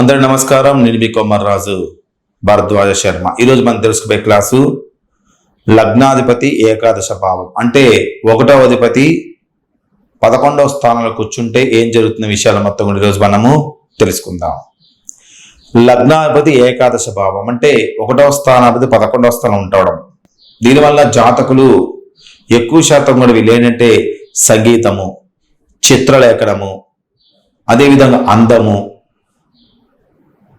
అందరి నమస్కారం. నేను మీ కొమ్మర్ రాజు భరద్వాజ శర్మ. ఈరోజు మనం తెలుసుకునే క్లాసు లగ్నాధిపతి ఏకాదశ భావం. అంటే ఒకటవ అధిపతి పదకొండవ స్థానంలో కూర్చుంటే ఏం జరుగుతున్న విషయాలు మొత్తం కూడా ఈరోజు మనము తెలుసుకుందాం. లగ్నాధిపతి ఏకాదశ భావం అంటే ఒకటవ స్థానాధిపతి పదకొండవ స్థానం ఉండడం. దీనివల్ల జాతకులు ఎక్కువ శాతం కూడా వీళ్ళు ఏంటంటే సంగీతము చిత్రలేఖనము అదేవిధంగా అందము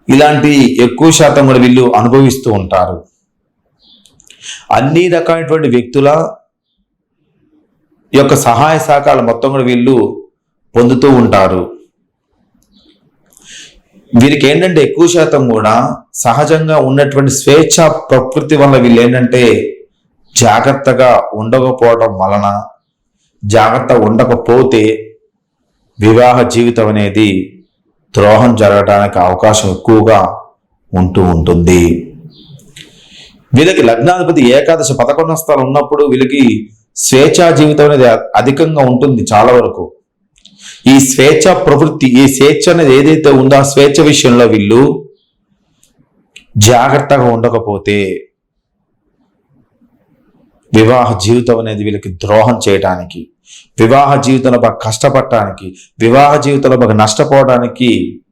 ఇలాంటి ఎక్కువ శాతం కూడా వీళ్ళు అనుభవిస్తూ ఉంటారు. అన్ని రకాలైనటువంటి వ్యక్తుల యొక్క సహాయ సహకారాలు మొత్తం కూడా వీళ్ళు పొందుతూ ఉంటారు. వీరికి ఏంటంటే ఎక్కువ శాతం కూడా సహజంగా ఉన్నటువంటి స్వేచ్ఛ ప్రకృతి వల్ల వీళ్ళు ఏంటంటే జాగ్రత్తగా ఉండకపోవడం వలన జాగ్రత్త ఉండకపోతే వివాహ జీవితం అనేది ద్రోహం జరగడానికి అవకాశం ఎక్కువగా ఉంటూ ఉంటుంది. వీళ్ళకి లగ్నాధిపతి ఏకాదశి పదకొండవ స్థలం ఉన్నప్పుడు వీళ్ళకి స్వేచ్ఛా జీవితం అనేది అధికంగా ఉంటుంది చాలా వరకు. ఈ స్వేచ్ఛ ప్రవృత్తి ఈ స్వేచ్ఛ అనేది ఏదైతే ఉందో ఆ స్వేచ్ఛ విషయంలో వీళ్ళు జాగ్రత్తగా ఉండకపోతే వివాహ జీవితం అనేది వీళ్ళకి ద్రోహం చేయటానికి వివాహ జీవితంలో బాగా కష్టపడటానికి వివాహ జీవితంలో బాగా నష్టపోవడానికి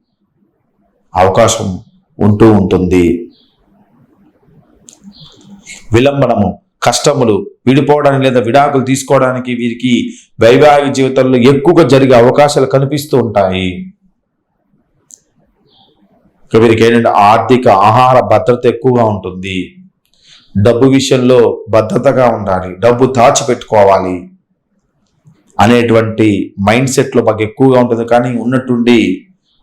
అవకాశం ఉంటూ ఉంటుంది. విలంబనము కష్టములు విడిపోవడానికి లేదా విడాకులు తీసుకోవడానికి వీరికి వైవాహిక జీవితంలో ఎక్కువగా జరిగే అవకాశాలు కనిపిస్తూ ఉంటాయి. వీరికి ఏంటంటే ఆర్థిక ఆహార భద్రత ఎక్కువగా ఉంటుంది. డబ్బు విషయంలో భద్రతగా ఉండాలి డబ్బు దాచిపెట్టుకోవాలి. అనేటువంటి మైండ్ సెట్లో మాకు ఎక్కువగా ఉంటుంది కానీ ఉన్నట్టుండి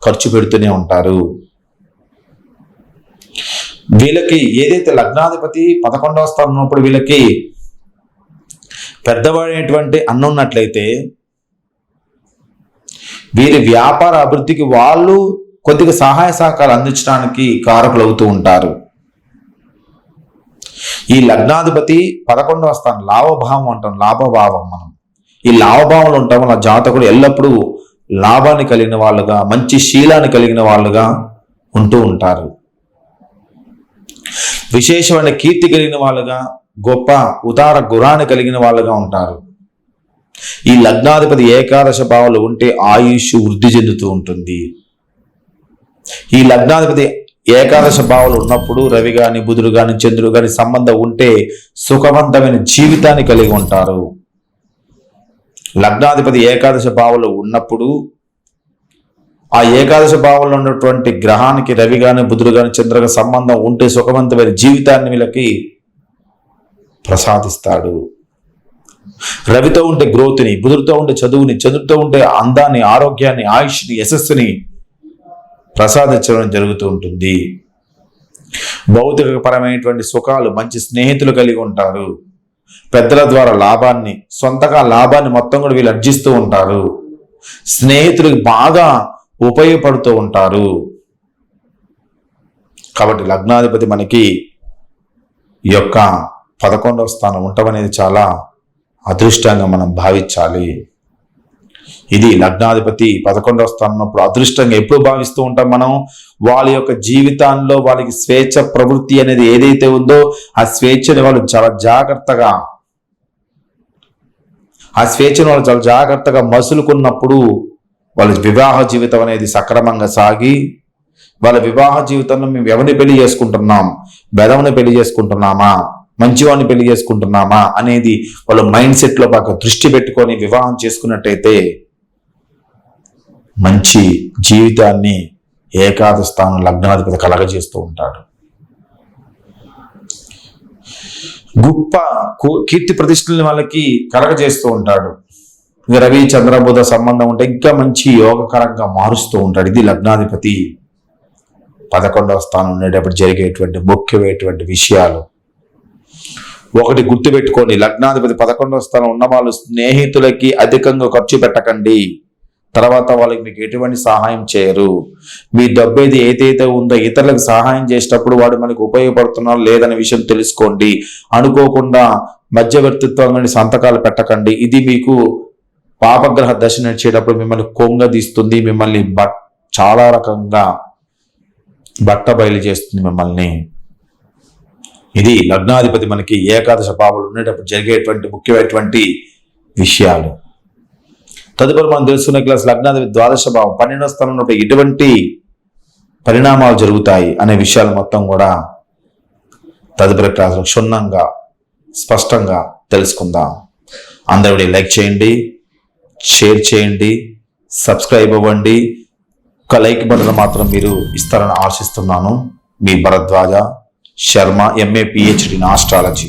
ఖర్చు పెడుతూనే ఉంటారు. వీళ్ళకి ఏదైతే లగ్నాధిపతి పదకొండవ స్థానం ఉన్నప్పుడు వీళ్ళకి పెద్దవాడైనటువంటి అన్న ఉన్నట్లయితే వీరి వ్యాపార అభివృద్ధికి వాళ్ళు కొద్దిగా సహాయ సహకారాలు అందించడానికి కారకులు అవుతూ ఉంటారు. ఈ లగ్నాధిపతి పదకొండవ స్థానం లాభభావం అంటాం లాభభావం మనం. ఈ లాభభావంలో ఉంటాం వల్ల జాతకుడు ఎల్లప్పుడూ లాభాన్ని కలిగిన వాళ్ళుగా మంచి శీలాన్ని కలిగిన వాళ్ళుగా ఉంటూ ఉంటారు. విశేషమైన కీర్తి కలిగిన వాళ్ళుగా గొప్ప ఉదార గురాన్ని కలిగిన వాళ్ళుగా ఉంటారు. ఈ లగ్నాధిపతి ఏకాదశ భావాలు ఉంటే ఆయుష్ వృద్ధి చెందుతూ ఉంటుంది. ఈ లగ్నాధిపతి ఏకాదశ భావాలు ఉన్నప్పుడు రవి కానీ బుధుడు కానీ చంద్రుడు కానీ సంబంధం ఉంటే సుఖవంతమైన జీవితాన్ని కలిగి ఉంటారు. లగ్నాధిపతి ఏకాదశ భావాలు ఉన్నప్పుడు ఆ ఏకాదశ భావంలో ఉన్నటువంటి గ్రహానికి రవి గాని బుధుడు గాని చంద్రుగా సంబంధం ఉంటే సుఖవంతమైన జీవితాన్ని వీళ్ళకి ప్రసాదిస్తాడు. రవితో ఉంటే గ్రోత్ని బుధుడితో ఉంటే చదువుని చదువుతో ఉంటే అందాన్ని ఆరోగ్యాన్ని ఆయుష్ని యశస్సుని ప్రసాదించడం జరుగుతూ ఉంటుంది. భౌతికపరమైనటువంటి సుఖాలు మంచి స్నేహితులు కలిగి ఉంటారు. పెద్దల ద్వారా లాభాన్ని సొంతగా లాభాన్ని మొత్తం కూడా వీళ్ళు అర్జిస్తూ ఉంటారు. స్నేహితులకు బాగా ఉపయోగపడుతూ ఉంటారు. కాబట్టి లగ్నాధిపతి మనకి ఈ యొక్క పదకొండవ స్థానం ఉండటం అనేది చాలా అదృష్టంగా మనం భావించాలి. ఇది లగ్నాధిపతి పదకొండవ స్థానంలో అదృష్టంగా ఎప్పుడు భావిస్తూ ఉంటాం మనం? వాళ్ళ యొక్క జీవితాల్లో వాళ్ళకి స్వేచ్ఛ ప్రవృత్తి అనేది ఏదైతే ఉందో ఆ స్వేచ్ఛని వాళ్ళు చాలా జాగ్రత్తగా ఆ స్వేచ్ఛను వాళ్ళు చాలా జాగ్రత్తగా మసులుకున్నప్పుడు వాళ్ళ వివాహ జీవితం అనేది సక్రమంగా సాగి వాళ్ళ వివాహ జీవితంలో మేము ఎవరిని పెళ్ళి చేసుకుంటున్నాం? బెదవని పెళ్ళి చేసుకుంటున్నామా? మంచివాడిని పెళ్ళి చేసుకుంటున్నామా అనేది వాళ్ళ మైండ్ సెట్లో బాగా దృష్టి పెట్టుకొని వివాహం చేసుకున్నట్టయితే మంచి జీవితాన్ని ఏకాద స్థానం లగ్నాధిపతి కలగజేస్తూ ఉంటాడు. గొప్ప కీర్తి ప్రతిష్టలని వాళ్ళకి కలగజేస్తూ ఉంటాడు. రవి చంద్రబుధ సంబంధం ఉంటే ఇంకా మంచి యోగకరంగా మారుస్తూ ఉంటాడు. ఇది లగ్నాధిపతి పదకొండవ స్థానం ఉండేటప్పుడు జరిగేటువంటి ముఖ్యమైనటువంటి విషయాలు. ఒకటి గుర్తుపెట్టుకోండి. లగ్నాధిపతి పదకొండవ స్థానం ఉన్న వాళ్ళు స్నేహితులకి అధికంగా ఖర్చు పెట్టకండి. తర్వాత వాళ్ళకి మీకు ఎటువంటి సహాయం చేయరు. మీ డబ్బు ఏది ఏదైతే ఉందో ఇతరులకు సహాయం చేసేటప్పుడు వాడు మనకు ఉపయోగపడుతున్నారో లేదనే విషయం తెలుసుకోండి. అనుకోకుండా మధ్యవర్తిత్వం సంతకాలు పెట్టకండి. ఇది మీకు పాపగ్రహ దశ నడిచేటప్పుడు మిమ్మల్ని కొంగదీస్తుంది. మిమ్మల్ని బట్ చాలా రకంగా బట్ట బయలు చేస్తుంది మిమ్మల్ని. ఇది లగ్నాధిపతి మనకి ఏకాదశ పాములు ఉండేటప్పుడు జరిగేటువంటి ముఖ్యమైనటువంటి విషయాలు. తదుపరి మనం తెలుసుకునే క్లాస్ లగ్నాధిపతి ద్వాదశ భావం. పన్నెండవ స్థానంలో ఉన్నప్పుడు ఎటువంటి పరిణామాలు జరుగుతాయి అనే విషయాలు మొత్తం కూడా తదుపరి క్లాసులో క్షుణ్ణంగా స్పష్టంగా తెలుసుకుందాం. అందరూ లైక్ చేయండి షేర్ చేయండి సబ్స్క్రైబ్ అవ్వండి. ఒక లైక్ బటన్ మాత్రం మీరు ఇస్తారని ఆశిస్తున్నాను. మీ Bharadwaj Sharma MA PhD in astrology